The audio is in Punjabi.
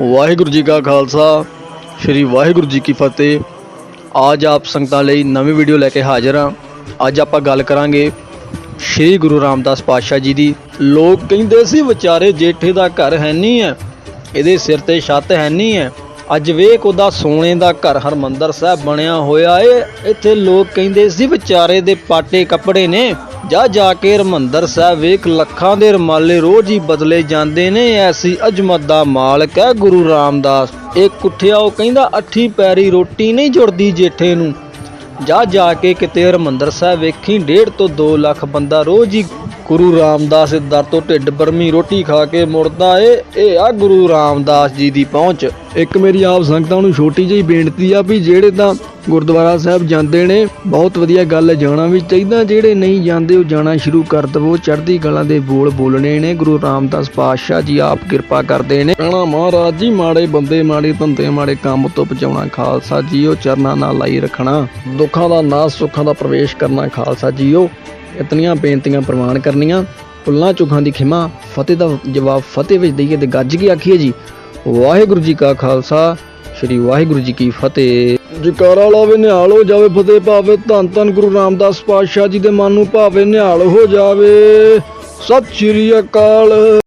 ਵਾਹਿਗੁਰੂ ਜੀ ਕਾ ਖਾਲਸਾ, ਸ੍ਰੀ ਵਾਹਿਗੁਰੂ ਜੀ ਕੀ ਫਤਿਹ। ਅੱਜ ਆਪ ਸੰਗਤਾਂ ਲਈ ਨਵੀਂ ਵੀਡੀਓ ਲੈ ਕੇ ਹਾਜ਼ਰ ਹਾਂ। ਅੱਜ ਆਪਾਂ ਗੱਲ ਕਰਾਂਗੇ ਸ੍ਰੀ ਗੁਰੂ ਰਾਮਦਾਸ ਪਾਤਸ਼ਾਹ ਜੀ ਦੀ। ਲੋਕ ਕਹਿੰਦੇ ਸੀ, ਵਿਚਾਰੇ ਜੇਠੇ ਦਾ ਘਰ ਹੈ ਨਹੀਂ ਹੈ, ਇਹਦੇ ਸਿਰ ਤੇ ਛੱਤ ਹੈ ਨਹੀਂ ਹੈ। ਅੱਜ ਵੇਖ ਉਹਦਾ ਸੋਨੇ ਦਾ ਘਰ ਹਰਮੰਦਰ ਸਾਹਿਬ ਬਣਿਆ ਹੋਇਆ ਏ। ਇੱਥੇ ਲੋਕ ਕਹਿੰਦੇ ਸੀ, ਵਿਚਾਰੇ ਦੇ ਪਾਟੇ ਕੱਪੜੇ ਨੇ। ਜਾ ਜਾ ਕੇ ਹਰਮੰਦਰ ਸਾਹਿਬ ਵੇਖ, ਲੱਖਾਂ ਦੇ ਰਮਾਲੇ ਰੋਜ਼ ਹੀ ਬਦਲੇ ਜਾਂਦੇ ਨੇ। ਐਸੀ ਅਜਮਤ ਦਾ ਮਾਲਕ ਹੈ ਗੁਰੂ ਰਾਮਦਾਸ। ਇਹ ਕੁੱਠਿਆ ਉਹ ਕਹਿੰਦਾ, ਅੱਠੀ ਪੈਰੀ ਰੋਟੀ ਨਹੀਂ ਜੁੜਦੀ ਜੇਠੇ ਨੂੰ। ਜਾ ਜਾ ਕੇ ਕਿਤੇ ਹਰਮੰਦਰ ਸਾਹਿਬ ਵੇਖੀ, ਡੇਢ ਤੋਂ 2 ਲੱਖ ਬੰਦਾ ਰੋਜ਼ ਹੀ ਗੁਰੂ ਰਾਮਦਾਸ ਦੇ ਦਰ ਤੋਂ ਢਿੱਡ ਬਰਮੀ ਰੋਟੀ ਖਾ ਕੇ ਮੁੜਦਾ ਏ, ਇਹ ਆ ਗੁਰੂ ਰਾਮਦਾਸ ਜੀ ਦੀ ਪਹੁੰਚ। ਇੱਕ ਮੇਰੀ ਆਪ ਸੰਗਤਾਂ ਨੂੰ ਛੋਟੀ ਜਿਹੀ ਬੇਨਤੀ ਆ ਵੀ ਜਿਹੜੇ ਤਾਂ ਗੁਰਦੁਆਰਾ ਸਾਹਿਬ ਜਾਂਦੇ ਨੇ, ਬਹੁਤ ਵਧੀਆ ਗੱਲ ਜਾਣਾ ਵੀ ਚਾਹੀਦਾ, ਜਿਹੜੇ ਨਹੀਂ ਜਾਂਦੇ ਉਹ ਜਾਣਾ ਸ਼ੁਰੂ ਕਰ ਦਵੋ। ਚੜ੍ਹਦੀ ਕਲਾ ਦੇ ਬੋਲ ਬੋਲਣੇ ਨੇ, ਗੁਰੂ ਰਾਮਦਾਸ ਪਾਤਸ਼ਾਹ ਜੀ ਆਪ ਕਿਰਪਾ ਕਰਦੇ ਨੇ। ਕਹਿਣਾ, ਮਹਾਰਾਜ ਜੀ, ਮਾੜੇ ਬੰਦੇ ਮਾੜੇ ਧੰਦੇ ਮਾੜੇ ਕੰਮ ਤੋਂ ਬਚਾਉਣਾ ਖਾਲਸਾ ਜੀ ਉਹ ਚਰਨਾਂ ਨਾਲ ਲਾਈ ਰੱਖਣਾ, ਦੁੱਖਾਂ ਦਾ ਨਾਸ ਸੁੱਖਾਂ ਦਾ ਪ੍ਰਵੇਸ਼ ਕਰਨਾ ਖਾਲਸਾ ਜੀਓ। ਇਤਨੀਆਂ ਬੇਨਤੀਆਂ ਪ੍ਰਵਾਨ ਕਰਨੀਆਂ। ਪੁੱਲਾਂ ਚੁੱਖਾਂ ਦੀ ਖਿਮਾ, ਫਤਿਹ ਦਾ ਜਵਾਬ ਫਤਿਹ ਵਿੱਚ ਦਈਏ ਤੇ ਗੱਜ ਕੇ ਆਖੀਏ ਜੀ, ਵਾਹਿਗੁਰੂ ਜੀ ਕਾ ਖਾਲਸਾ, ਸ੍ਰੀ ਵਾਹਿਗੁਰੂ ਜੀ ਕੀ ਫਤਿਹ। ਜਕਾਰਾ ਲਾਵੇ ਨਿਹਾਲ ਹੋ ਜਾਵੇ, ਫਤਿਹ ਪਾਵੇ ਧੰਨ ਧੰਨ ਗੁਰੂ ਰਾਮਦਾਸ ਪਾਤਸ਼ਾਹ ਜੀ ਦੇ ਮਨ ਨੂੰ ਭਾਵੇ ਨਿਹਾਲ ਹੋ ਜਾਵੇ। ਸਤਿ ਸ੍ਰੀ ਅਕਾਲ।